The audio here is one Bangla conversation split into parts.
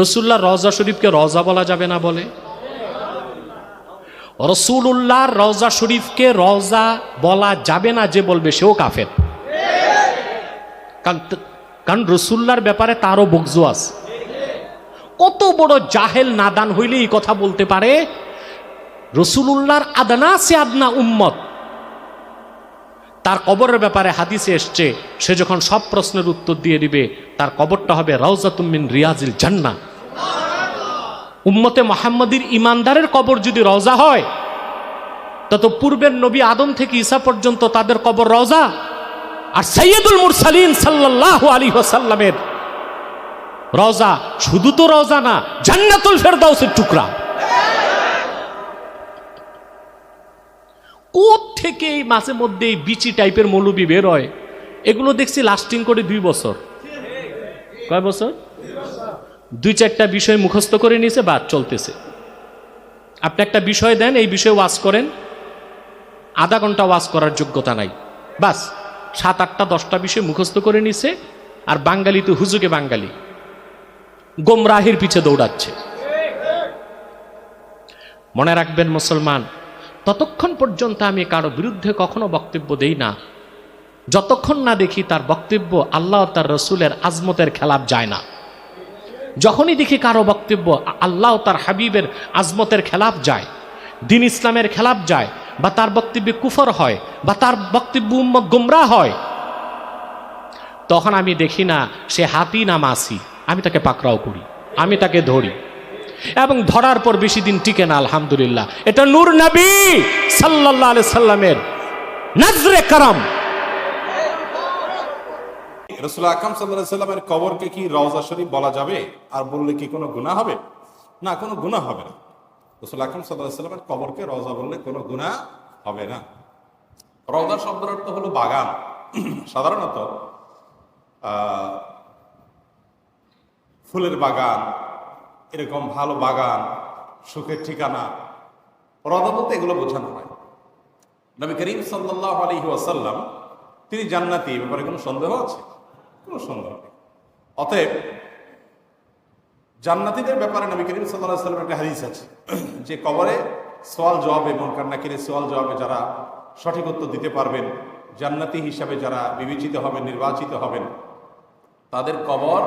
রসুল্লাহ রওজা শরীফকে রওজা বলা যাবে না বলে। রসুল্লাহ রওজা শরীফকে রওজা বলা যাবে না যে বলবে সেও কাফের। কারণ রসুল্লার ব্যাপারে তারও বকজু আছে। কত বড় জাহেল নাদান হইলে এই কথা বলতে পারে, রসুলুল্লাহর আদনা সে আদনা উম্মত। তার কবরের ব্যাপারে হাদিসে এসছে, সে যখন সব প্রশ্নের উত্তর দিয়ে দিবে, তার কবরটা হবে রওজাতুমিন রিয়াজিল জান্না। উম্মতে মোহাম্মদীর ইমানদারের কবর যদি রওজা হয়, তত পূর্বের নবী আদম থেকে ঈসা পর্যন্ত তাদের কবর রওজা আর সৈয়দুল মুরসালিন সাল্লাহ আলী ওসাল্লামের রওজা শুধু তো রওজা না, জান্নাতুল ফেরদাউসের টুকরা। কোথ থেকে এই মাঝে মধ্যে এই বিচি টাইপের মৌলবি বের হয়। এগুলো দেখছি লাস্টিং করে দুই বছর। কয় বছর? দুই চারটা বিষয় মুখস্থ করে নিয়েছে বা চলতেছে। আপনি একটা বিষয় দেন, এই বিষয়ে ওয়াজ করেন। আধা ঘণ্টা ওয়াজ করার যোগ্যতা নাই। বাস, সাত আটটা, দশটা বিষয় মুখস্থ করে নিছে, আর বাঙালি তো হুজুকে বাঙালি। গোমরাহির পিছে দৌড়াচ্ছে। মনে রাখবেন, মুসলমান ততক্ষণ পর্যন্ত আমি কারও বিরুদ্ধে কখনো বক্তব্য দেই না। যতক্ষণ না দেখি তার বক্তব্য আল্লাহ তার রসুলের আজমতের খেলাপ যায় না। যখনই দেখি কারও বক্তব্য আল্লাহ তার হাবিবের আজমতের খেলাপ যায়, দিন ইসলামের খেলাপ যায়, বা তার বক্তব্যে কুফর হয়, বা তার বক্তব্য উম্মত হয়, তখন আমি দেখি না সে হাতি না মাসি আমি তাকে পাকড়াও করি, আমি তাকে ধরি। এবং ধরার পর বেশি দিন টিকে না, আলহামদুলিল্লাহ। এটা নূর নবী সাল্লাহ আলি সাল্লামের নজরে কারাম। কবরকে কি বলা যাবে? আর বললে কি কোনো হবে? না, কোনো হবে না। কবরকে বললে কোনো হবে না। হলো বাগান। সাধারণত ফুলের বাগান এরকম ভালো বাগান, সুখের ঠিকানা। বলতে এগুলো বোঝানো হয়। নবী করিম সাল্লাহ আলহি ওয়াসাল্লাম, তিনি জান্নাতি ব্যাপারে কোনো সন্দেহ আছে? কোনো সন্দেহ নেই। অতএব, জান্নাতীদের ব্যাপারে নবী করিম সাল্লাহ সাল্লামের একটা হাদিস আছে, যে কবরে সোয়াল জবাবে মন কান্নাকিরে সোয়াল জবাবে যারা সঠিক উত্তর দিতে পারবেন, জান্নাতি হিসাবে যারা বিবেচিত হবেন, নির্বাচিত হবেন, তাদের কবর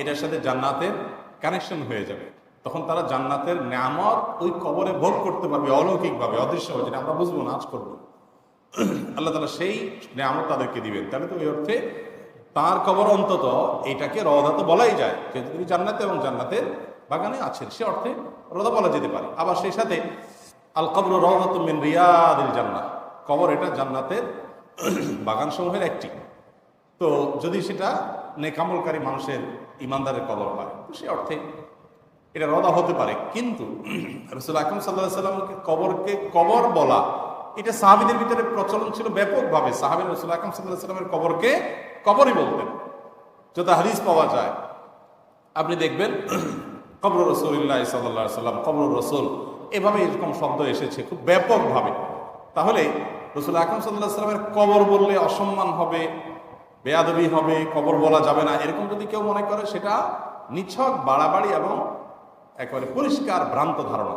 এটার সাথে জান্নাতের কানেকশন হয়ে যাবে। তখন তারা জান্নাতের নামত ওই কবরে ভোগ করতে পারবে অলৌকিকভাবে, অদৃশ্যভাবে, যেটা আমরা বুঝব না, আজ করব আল্লাহ তালা সেই নিয়ামত তাদেরকে দিবেন। তাহলে তো এই অর্থে তার কবর অন্তত এটাকে রদা তো বলাই যায়, যেহেতু তিনি জান্নাতে এবং জান্নাতের বাগানে আছেন। সে অর্থে রদা বলা যেতে পারে। আবার সেই সাথে আল কবর রদাত মিন রিয়াদিল জান্নাত কবর এটা জান্নাতের বাগান সমূহের একটি। তো যদি সেটা নেকামলকারী মানুষের ইমানদারের কবর হয় সে অর্থে এটা রদা হতে পারে। কিন্তু রসুল আকরম সাল্লাহ সাল্লামকে কবরকে, কবর বলা, এটা সাহাবিদের ভিতরে প্রচলন ছিল ব্যাপকভাবে। সাহাবির রসুল আকরম সাল্লাহ সাল্লামের কবরকে কবরই বলতেন। যত হাদিস পাওয়া যায়, আপনি দেখবেন কবর রসুল্লাহ সাল্লাহ সাল্লাম, কবর রসুল, এভাবে এরকম শব্দ এসেছে খুব ব্যাপকভাবে। তাহলে রসুল আকরম সাল্লাহ সাল্লামের কবর বললে অসম্মান হবে বেয়াদবি হবে কবর বলা যাবে না, এরকম যদি কেউ মনে করে, সেটা নিছক, বাড়াবাড়ি এবং একেবারে পরিষ্কার, ভ্রান্ত ধারণা।